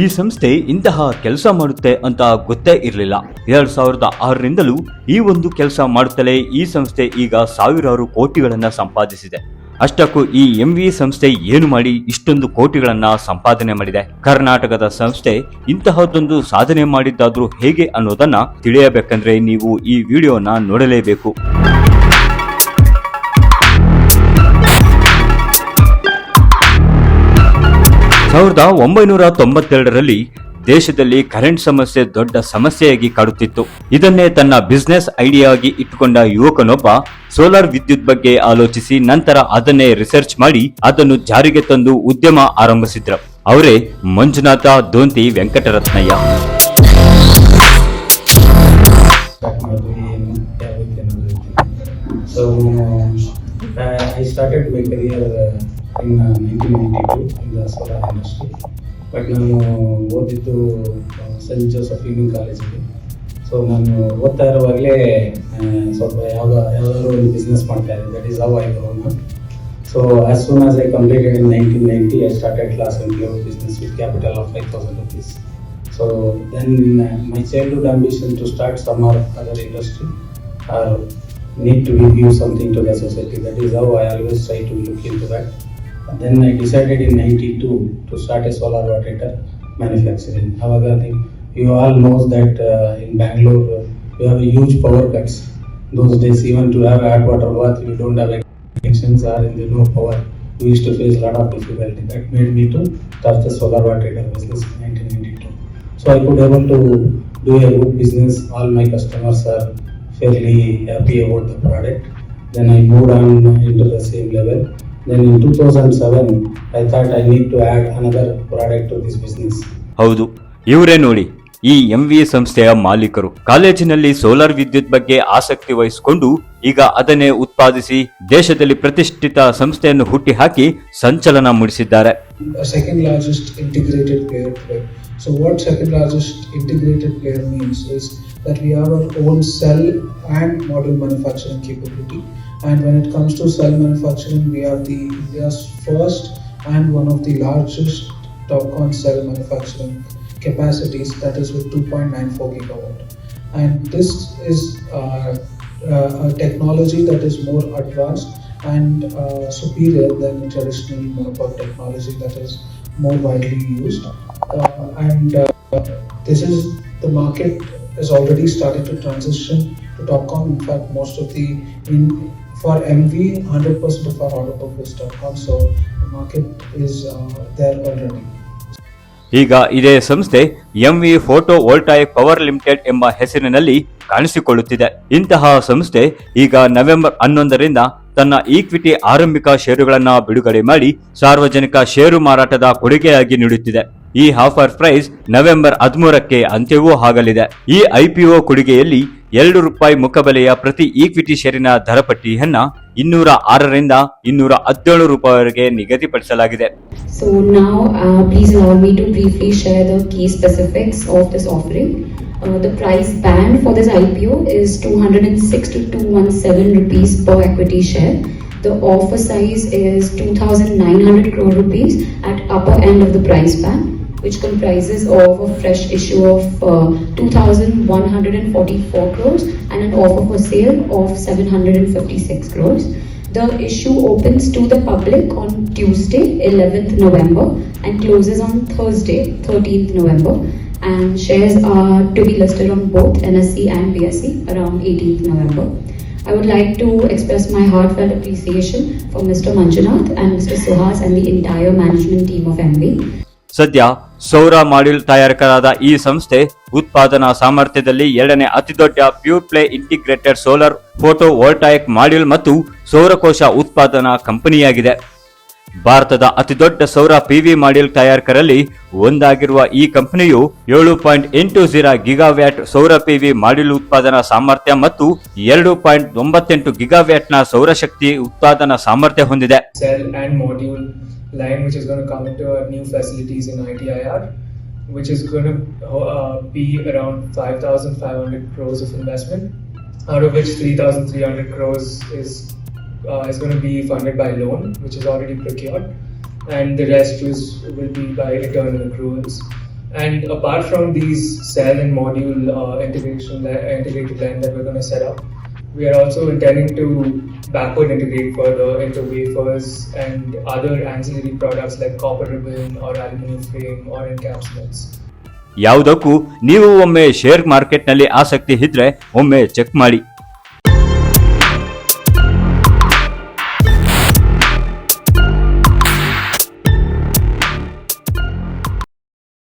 ಈ ಸಂಸ್ಥೆ ಇಂತಹ ಕೆಲಸ ಮಾಡುತ್ತೆ ಅಂತ ಗೊತ್ತೇ ಇರಲಿಲ್ಲ. ಎರಡ್ ಸಾವಿರದ ಆರರಿಂದಲೂ ಈ ಒಂದು ಕೆಲಸ ಮಾಡುತ್ತಲೇ ಈ ಸಂಸ್ಥೆ ಈಗ ಸಾವಿರಾರು ಕೋಟಿಗಳನ್ನ ಸಂಪಾದಿಸಿದೆ. ಅಷ್ಟಕ್ಕೂ ಈ ಎಂ ವಿ ಸಂಸ್ಥೆ ಏನು ಮಾಡಿ ಇಷ್ಟೊಂದು ಕೋಟಿಗಳನ್ನ ಸಂಪಾದನೆ ಮಾಡಿದೆ. ಕರ್ನಾಟಕದ ಸಂಸ್ಥೆ ಇಂತಹದ್ದೊಂದು ಸಾಧನೆ ಮಾಡಿದ್ದಾದ್ರೂ ಹೇಗೆ ಅನ್ನೋದನ್ನ ತಿಳಿಯಬೇಕಂದ್ರೆ ನೀವು ಈ ವಿಡಿಯೋನ ನೋಡಲೇಬೇಕು. ಸಾವಿರದ ಒಂಬೈನೂರ ತೊಂಬತ್ತೆರಡರಲ್ಲಿ ದೇಶದಲ್ಲಿ ಕರೆಂಟ್ ಸಮಸ್ಯೆ ದೊಡ್ಡ ಸಮಸ್ಯೆಯಾಗಿ ಕಾಡುತ್ತಿತ್ತು. ಇದನ್ನೇ ತನ್ನ ಬಿಸ್ನೆಸ್ ಐಡಿಯಾ ಆಗಿ ಇಟ್ಟುಕೊಂಡ ಯುವಕನೊಬ್ಬ ಸೋಲಾರ್ ವಿದ್ಯುತ್ ಬಗ್ಗೆ ಆಲೋಚಿಸಿ ನಂತರ ಅದನ್ನೇ ರಿಸರ್ಚ್ ಮಾಡಿ ಅದನ್ನು ಜಾರಿಗೆ ತಂದು ಉದ್ಯಮ ಆರಂಭಿಸಿದ್ರು. ಅವರೇ Manjunath Donti Venkataratnaiah. I started my career in nineteen ninety two in the solar industry but ನಾನು ಓದಿದ್ದು ಸೆಂಟ್ ಜೋಸಫ್ ಈವಿಂಗ್ ಕಾಲೇಜಲ್ಲಿ ಸೊ ನಾನು ಓದ್ತಾ ಇರುವಾಗಲೇ ಸ್ವಲ್ಪ ಯಾವುದೋ, ಯಾವುದಾದ್ರು ಒಂದು ಬಿಸ್ನೆಸ್ ಮಾಡ್ತಾ ಇದ್ದೆ. That is how I grown so as soon as I completed in nineteen ninety I started glass and plywood business with capital of five thousand rupees so then my my ambition to start start some industry other industry to need to give something to the society. That is how I always try to look into that. Then I decided in 92 to start a solar water heater manufacturing. However, you all know that uh, in Bangalore uh, we have a huge power cuts. Those days even to have hot water bath we don't have connections or in the no power. We used to face a lot of difficulty. That made me to start the solar water heater business in 1992. So I could able to do a good business. All my customers are fairly happy about the product. Then I moved on into the same level. ಹೌದು. ಇವರೇ ನೋಡಿ ಈ M V ಸಂಸ್ಥೆಯ ಮಾಲೀಕರು ಕಾಲೇಜಿನಲ್ಲಿ solar ವಿದ್ಯುತ್ ಬಗ್ಗೆ ಆಸಕ್ತಿ ವಹಿಸಿಕೊಂಡು ಈಗ ಅದನ್ನೇ ಉತ್ಪಾದಿಸಿ ದೇಶದಲ್ಲಿ ಪ್ರತಿಷ್ಠಿತ ಸಂಸ್ಥೆಯನ್ನು ಹುಟ್ಟಿ ಹಾಕಿ ಸಂಚಲನ ಮೂಡಿಸಿದ್ದಾರೆ. Second largest integrated player so what second largest integrated player means that we have our own cell and module manufacturing capability. And when it comes to cell manufacturing, we have the India's first and one of the largest TopCon cell manufacturing capacities that is with 2.94 gigawatt. And this is uh, uh, a technology that is more advanced and uh, superior than traditional monopole technology that is more widely used. Uh, and uh, this is the market is already started to transition to Topcom. In fact, most of the in for MV, 100% of our order book is Topcom, so the market is uh, there already. ಈಗ ಇದೇ ಸಂಸ್ಥೆ M V photovoltaic power limited ಎಂಬ ಹೆಸರಿನಲ್ಲಿ ಕಾಣಿಸಿಕೊಳ್ಳುತ್ತಿದೆ ಇಂತಹ ಸಂಸ್ಥೆ ಈಗ November ಹನ್ನೊಂದರಿಂದ ತನ್ನ ಈಕ್ವಿಟಿ ಆರಂಭಿಕ ಷೇರುಗಳನ್ನು ಬಿಡುಗಡೆ ಮಾಡಿ ಸಾರ್ವಜನಿಕ ಷೇರು ಮಾರಾಟದ ಕೊಡುಗೆಯಾಗಿ ನೀಡುತ್ತಿದೆ ಈ ಆಫರ್ ಪ್ರೈಸ್ ನವೆಂಬರ್ ಹದಿಮೂರಕ್ಕೆ ಅಂತ್ಯವೂ ಆಗಲಿದೆ ಈ ಐಪಿಒ ಕೊಡುಗೆಯಲ್ಲಿ ಎರಡು ರೂಪಾಯಿ ಮುಖಬೆಲೆಯ ಪ್ರತಿ ಈಕ್ವಿಟಿ ಷೇರಿನ ದರಪಟ್ಟಿಯನ್ನ ಇನ್ನೂರ ಆರರಿಂದ ಇನ್ನೂರ ಹದಿನೇಳು ರೂಪಾಯಿವರೆಗೆ ನಿಗದಿಪಡಿಸಲಾಗಿದೆ uh. Uh, the price band for this IPO is 206 to 217 rupees per equity share. The offer size is 2,900 crore rupees at upper end of the price band, which comprises of a fresh issue of uh, 2,144 crores and an offer for sale of 756 crores. The issue opens to the public on Tuesday, 11th November, and closes on Thursday, 13th November. And shares are to be listed on both NSE and BSE around 18th November. I would like to express my heartfelt appreciation for Mr. Manjunath and Mr. Suhas and the entire management team of MV. Sadhya, ಸೌರ module ತಯಾರಕರಾದ ಈ ಸಂಸ್ಥೆ ಉತ್ಪಾದನಾ ಸಾಮರ್ಥ್ಯದಲ್ಲಿ ಎರಡನೇ ಅತಿದೊಡ್ಡ pure play integrated solar photovoltaic module ಮತ್ತು ಸೌರಕೋಶ ಉತ್ಪಾದನಾ ಕಂಪನಿಯಾಗಿದೆ. ಭಾರತದ ಅತಿದೊಡ್ಡ ಸೌರ ಪಿವಿ ಮಾಡ್ಯೂಲ್ ತಯಾರಕರಲ್ಲಿ ಒಂದಾಗಿರುವ ಈ ಕಂಪನಿಯು ಏಳು ಪಾಯಿಂಟ್ ಎಂಟು ಝೀರೋ ಗಿಗಾವ್ಯಾಟ್ ಸೌರ ಪಿವಿ ಮಾಡ್ಯೂಲ್ ಉತ್ಪಾದನಾ ಸಾಮರ್ಥ್ಯ ಮತ್ತು ಎರಡು ಪಾಯಿಂಟ್ ಒಂಬತ್ತೆಂಟು ಗಿಗಾವ್ಯಾಟ್ನ ಸೌರಶಕ್ತಿ ಉತ್ಪಾದನಾ ಸಾಮರ್ಥ್ಯ ಹೊಂದಿದೆ. Line which is going to come into our new facilities in ITIR, which is going to uh, be around 5,500 crores of investment, out of which 3,300 crores is uh, is going to be funded by loan, which is already procured, and the rest is will be by internal accruals. And apart from these cell and module uh, integration li- integrated line that we're going to set up, we are also intending to backward integrate further into wafers and other ancillary products like copper ribbon or aluminum frame or encapsulants. ಯಾವುದಕ್ಕೂ ನೀವು ಒಮ್ಮೆ share ಮಾರ್ಕೆಟ್ನಲ್ಲಿ ಆಸಕ್ತಿ ಇದ್ರೆ ಒಮ್ಮೆ check ಮಾಡಿ